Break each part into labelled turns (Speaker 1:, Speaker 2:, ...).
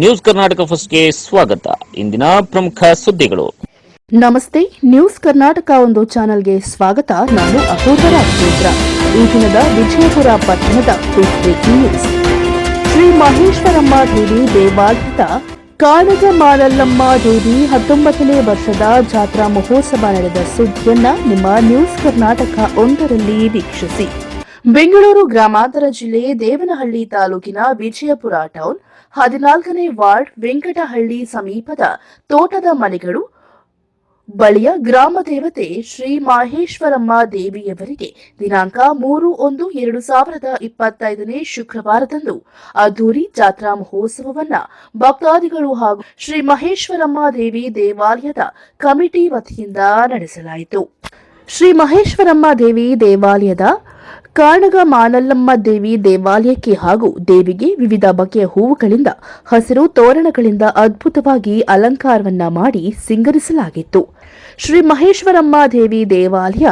Speaker 1: News Karnataka ಫಸ್ಟ್ಗೆ ಸ್ವಾಗತ. ಇಂದಿನ ಪ್ರಮುಖ ಸುದ್ದಿಗಳು.
Speaker 2: ನಮಸ್ತೆ, ನ್ಯೂಸ್ ಕರ್ನಾಟಕ ಒಂದು ಚಾನೆಲ್ಗೆ ಸ್ವಾಗತ. ನಾನು ಅಪೂರ್ವ ರಾಜೇಂದ್ರ. ಈ ದಿನದ ವಿಜಯಪುರ ಪಟ್ಟಣದ ನ್ಯೂಸ್. ಶ್ರೀ ಮಹೇಶ್ವರಮ್ಮ ದೇವಿ ದೇವಾಲಯದ ಕಾಳಜ ಮಾರಲ್ಲಮ್ಮ ದೇವಿ ಹತ್ತೊಂಬತ್ತನೇ ವರ್ಷದ ಜಾತ್ರಾ ಮಹೋತ್ಸವ ನಡೆದ ಸುದ್ದಿಯನ್ನ ನಿಮ್ಮ ನ್ಯೂಸ್ ಕರ್ನಾಟಕ ಒಂದರಲ್ಲಿ ವೀಕ್ಷಿಸಿ. ಬೆಂಗಳೂರು ಗ್ರಾಮಾಂತರ ಜಿಲ್ಲೆ ದೇವನಹಳ್ಳಿ ತಾಲೂಕಿನ ವಿಜಯಪುರ ಟೌನ್ ಹದಿನಾಲ್ಕನೇ ವಾರ್ಡ್ ವೆಂಕಟಹಳ್ಳಿ ಸಮೀಪದ ತೋಟದ ಮನೆಗಳು. ಬಳಿಯ ಗ್ರಾಮ ದೇವತೆ ಶ್ರೀ ಮಾಹೇಶ್ವರಮ್ಮ ದೇವಿಯವರಿಗೆ ದಿನಾಂಕ ಮೂರು ಒಂದು ಎರಡು ಸಾವಿರದ ಇಪ್ಪತ್ತೈದನೇ ಶುಕ್ರವಾರದಂದು ಅದ್ದೂರಿ ಜಾತ್ರಾ ಮಹೋತ್ಸವವನ್ನ ಭಕ್ತಾದಿಗಳು ಹಾಗೂ ಶ್ರೀ ಮಹೇಶ್ವರಮ್ಮ ದೇವಿ ದೇವಾಲಯದ ಕಮಿಟಿ ವತಿಯಿಂದ ನಡೆಸಲಾಯಿತು. ಶ್ರೀ ಮಹೇಶ್ವರಮ್ಮ ದೇವಿ ದೇವಾಲಯದ ಕಾಣಗ ಮಾನಲ್ಲಮ್ಮ ದೇವಿ ದೇವಾಲಯಕ್ಕೆ ಹಾಗೂ ದೇವಿಗೆ ವಿವಿಧ ಬಗೆಯ ಹೂವುಗಳಿಂದ, ಹಸಿರು ತೋರಣಗಳಿಂದ ಅದ್ಭುತವಾಗಿ ಅಲಂಕಾರವನ್ನ ಮಾಡಿ ಸಿಂಗರಿಸಲಾಗಿತ್ತು. ಶ್ರೀ ಮಹೇಶ್ವರಮ್ಮ ದೇವಿ ದೇವಾಲಯ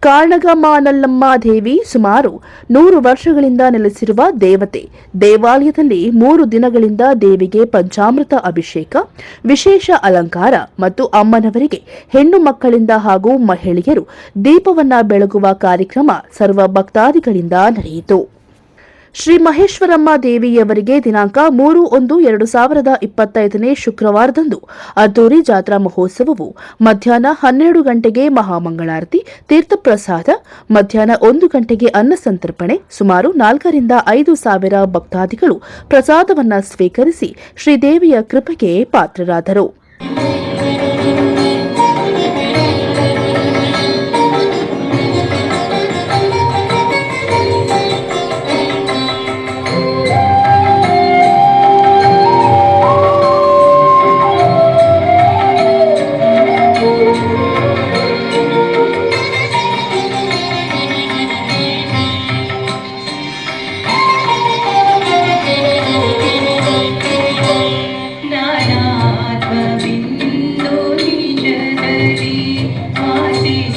Speaker 2: ಕಾಣಗಮಾನಲ್ಲಮ್ಮ ದೇವಿ ಸುಮಾರು ನೂರು ವರ್ಷಗಳಿಂದ ನೆಲೆಸಿರುವ ದೇವತೆ. ದೇವಾಲಯದಲ್ಲಿ ಮೂರು ದಿನಗಳಿಂದ ದೇವಿಗೆ ಪಂಚಾಮೃತ ಅಭಿಷೇಕ, ವಿಶೇಷ ಅಲಂಕಾರ ಮತ್ತು ಅಮ್ಮನವರಿಗೆ ಹೆಣ್ಣು ಮಕ್ಕಳಿಂದ ಹಾಗೂ ಮಹಿಳೆಯರು ದೀಪವನ್ನ ಬೆಳಗುವ ಕಾರ್ಯಕ್ರಮ ಸರ್ವ ಭಕ್ತಾದಿಗಳಿಂದ ನಡೆಯಿತು. ಶ್ರೀ ಮಹೇಶ್ವರಮ್ಮ ದೇವಿಯವರಿಗೆ ದಿನಾಂಕ ಮೂರು ಒಂದು ಎರಡು ಸಾವಿರದ ಇಪ್ಪತ್ತೈದನೇ ಶುಕ್ರವಾರದಂದು ಅದ್ದೂರಿ ಜಾತ್ರಾ ಮಹೋತ್ಸವವು ಮಧ್ಯಾಹ್ನ ಹನ್ನೆರಡು ಗಂಟೆಗೆ ಮಹಾಮಂಗಳಾರತಿ, ತೀರ್ಥಪ್ರಸಾದ, ಮಧ್ಯಾಹ್ನ ಒಂದು ಗಂಟೆಗೆ ಅನ್ನ ಸಂತರ್ಪಣೆ, ಸುಮಾರು ನಾಲ್ಕರಿಂದ ಐದು ಸಾವಿರ ಭಕ್ತಾದಿಗಳು ಪ್ರಸಾದವನ್ನು ಸ್ವೀಕರಿಸಿ ಶ್ರೀದೇವಿಯ ಕೃಪೆಗೆ ಪಾತ್ರರಾದರು.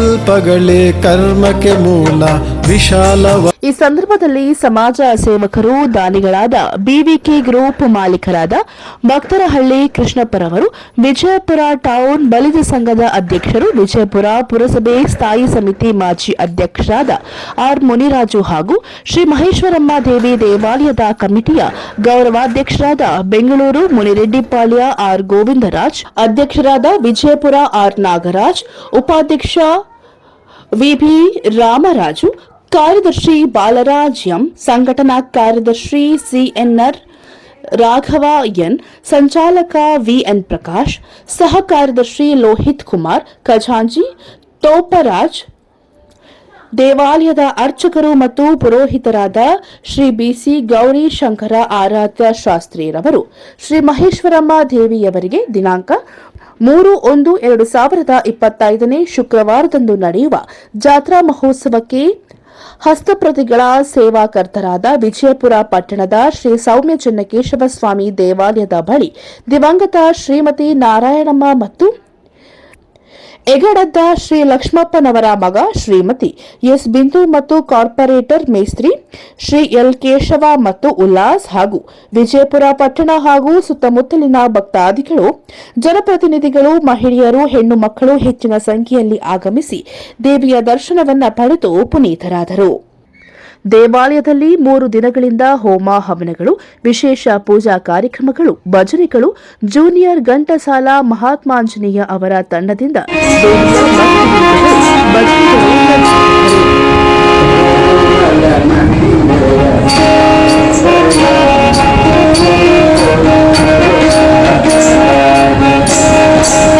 Speaker 3: ಸಂಕಲ್ಪಗಳೇ ಕರ್ಮಕ್ಕೆ ಮೂಲ, ವಿಶಾಲ
Speaker 2: ಈ ಸಂದರ್ಭದಲ್ಲಿ ಸಮಾಜ ಸೇವಕರು, ದಾನಿಗಳಾದ ಬಿವಿಕೆ ಗ್ರೂಪ್ ಮಾಲೀಕರಾದ ಭಕ್ತರಹಳ್ಳಿ ಕೃಷ್ಣಪ್ಪರವರು, ವಿಜಯಪುರ ಟೌನ್ ಬಲಿದ ಸಂಘದ ಅಧ್ಯಕ್ಷರು, ವಿಜಯಪುರ ಪುರಸಭೆ ಸ್ಥಾಯಿ ಸಮಿತಿ ಮಾಜಿ ಅಧ್ಯಕ್ಷರಾದ ಆರ್ ಮುನಿರಾಜು ಹಾಗೂ ಶ್ರೀ ಮಹೇಶ್ವರಮ್ಮ ದೇವಿ ದೇವಾಲಯದ ಕಮಿಟಿಯ ಗೌರವಾಧ್ಯಕ್ಷರಾದ ಬೆಂಗಳೂರು ಮುನಿರೆಡ್ಡಿಪಾಳ್ಯ ಆರ್ ಗೋವಿಂದರಾಜ್, ಅಧ್ಯಕ್ಷರಾದ ವಿಜಯಪುರ ಆರ್ ನಾಗರಾಜ್, ಉಪಾಧ್ಯಕ್ಷ ವಿಭಿ ರಾಮರಾಜು, ಕಾರ್ಯದರ್ಶಿ ಬಾಲರಾಜ್ ಎಂ ಸಂಘಟನಾ ಕಾರ್ಯದರ್ಶಿ ಸಿಎನ್ಆರ್ ರಾಘವ ಎನ್, ಸಂಚಾಲಕ ವಿಎನ್ ಪ್ರಕಾಶ್, ಸಹ ಕಾರ್ಯದರ್ಶಿ ಲೋಹಿತ್ ಕುಮಾರ್ ಖಜಾಂಜಿ ತೋಪರಾಜ್, ದೇವಾಲಯದ ಅರ್ಚಕರು ಮತ್ತು ಪುರೋಹಿತರಾದ ಶ್ರೀ ಬಿಸಿ ಗೌರಿ ಶಂಕರ ಆರಾಧ್ಯ ಶಾಸ್ತ್ರಿಯರವರು ಶ್ರೀ ಮಹೇಶ್ವರಮ್ಮ ದೇವಿಯವರಿಗೆ ದಿನಾಂಕ ಮೂರು ಒಂದು ಎರಡು ಸಾವಿರದ ಇಪ್ಪತ್ತೈದನೇ ಶುಕ್ರವಾರದಂದು ನಡೆಯುವ ಜಾತ್ರಾ ಮಹೋತ್ಸವಕ್ಕೆ ಹಸ್ತಪ್ರತಿಗಳ ಸೇವಾಕರ್ತರಾದ ವಿಜಯಪುರ ಪಟ್ಟಣದ ಶ್ರೀ ಸೌಮ್ಯ ಚೆನ್ನಕೇಶವ ಸ್ವಾಮಿ ದೇವಾಲಯದ ಬಳಿ ದಿವಂಗತ ಶ್ರೀಮತಿ ನಾರಾಯಣಮ್ಮ ಮತ್ತು ಎಗಡದ್ದ ಶ್ರೀ ಲಕ್ಷ್ಮಪ್ಪನವರ ಮಗ ಶ್ರೀಮತಿ ಎಸ್ ಬಿಂದು ಮತ್ತು ಕಾರ್ಪೊರೇಟರ್ ಮೇಸ್ತ್ರಿ ಶ್ರೀ ಎಲ್ ಕೇಶವ ಮತ್ತು ಉಲ್ಲಾಸ್ ಹಾಗೂ ವಿಜಯಪುರ ಪಟ್ಟಣ ಹಾಗೂ ಸುತ್ತಮುತ್ತಲಿನ ಭಕ್ತಾದಿಗಳು, ಜನಪ್ರತಿನಿಧಿಗಳು, ಮಹಿಳೆಯರು, ಹೆಣ್ಣು ಮಕ್ಕಳು ಹೆಚ್ಚಿನ ಸಂಖ್ಯೆಯಲ್ಲಿ ಆಗಮಿಸಿ ದೇವಿಯ ದರ್ಶನವನ್ನ ಪಡೆದು ಪುನೀತರಾದರು. ದೇವಾಲಯದಲ್ಲಿ ಮೂರು ದಿನಗಳಿಂದ ಹೋಮ ಹವನಗಳು, ವಿಶೇಷ ಪೂಜಾ ಕಾರ್ಯಕ್ರಮಗಳು, ಭಜನೆಗಳು, ಜೂನಿಯರ್ ಗಂಟಸಾಲ ಮಹಾತ್ಮಾಂಜನೇಯ ಅವರ ತಂಡದಿಂದ Thank
Speaker 3: you.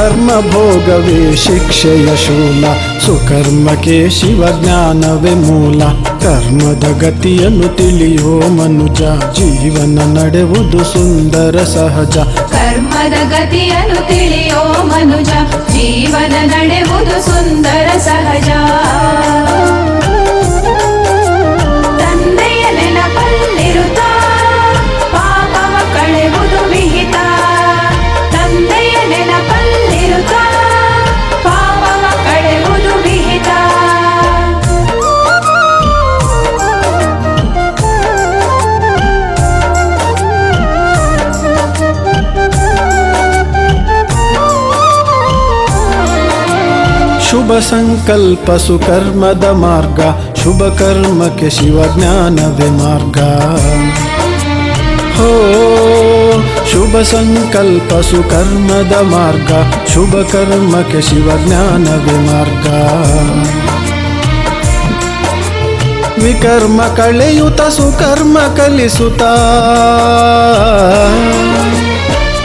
Speaker 3: ಕರ್ಮ ಭೋಗವೇ ಶಿಕ್ಷೆಯ ಶೂಲ ಸುಕರ್ಮಕ್ಕೆ ಶಿವಜ್ಞಾನವೇ ಮೂಲ. ಕರ್ಮದ ಗತಿಯನ್ನು ತಿಳಿಯೋ ಮನುಜ, ಜೀವನ ನಡೆವುದು ಸುಂದರ ಸಹಜ.
Speaker 4: ಕರ್ಮದ ಗತಿಯನ್ನು ತಿಳಿಯೋ ಮನುಜ, ಜೀವನ ನಡೆವುದು ಸುಂದರ ಸಹಜ.
Speaker 3: ಶುಭ ಸಂಕಲ್ಪ ಸುಕರ್ಮದ ಮಾರ್ಗ, ಶುಭ ಕರ್ಮಕ್ಕೆ ಶಿವಜ್ಞಾನವೇ ಮಾರ್ಗ. ಹೋ, ಶುಭ ಸಂಕಲ್ಪ ಸುಕರ್ಮದ ಮಾರ್ಗ, ಶುಭ ಕರ್ಮಕ್ಕೆ ಶಿವಜ್ಞಾನವೇ ಮಾರ್ಗ. ವಿಕರ್ಮ ಕಳೆಯುತ ಸುಕರ್ಮ ಕಲಿಸುತ್ತ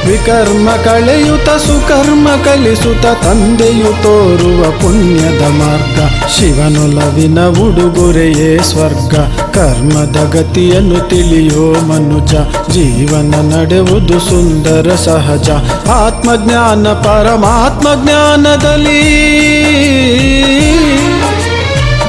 Speaker 3: ವಿಕರ್ಮ ಕಳೆಯುತ ಸುಕರ್ಮ ಕಲಿಸುತ ತಂದೆಯು ತೋರುವ ಪುಣ್ಯದ ಮಾರ್ಗ. ಶಿವನೊಲವಿನ ಉಡುಗೊರೆಯೇ ಸ್ವರ್ಗ. ಕರ್ಮದ ಗತಿಯನ್ನು ತಿಳಿಯೋ ಮನುಜ. ಜೀವನ ನಡೆವುದು ಸುಂದರ ಸಹಜ. ಆತ್ಮಜ್ಞಾನ ಪರಮಾತ್ಮ ಜ್ಞಾನದಲ್ಲಿ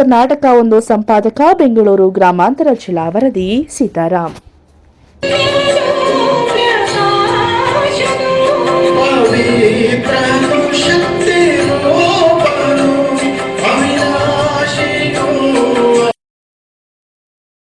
Speaker 2: ಕರ್ನಾಟಕ ಒಂದು ಸಂಪಾದಕ ಬೆಂಗಳೂರು ಗ್ರಾಮಾಂತರ ಜಿಲ್ಲಾ ವರದಿ ಸೀತಾರಾಮ್ ಿ.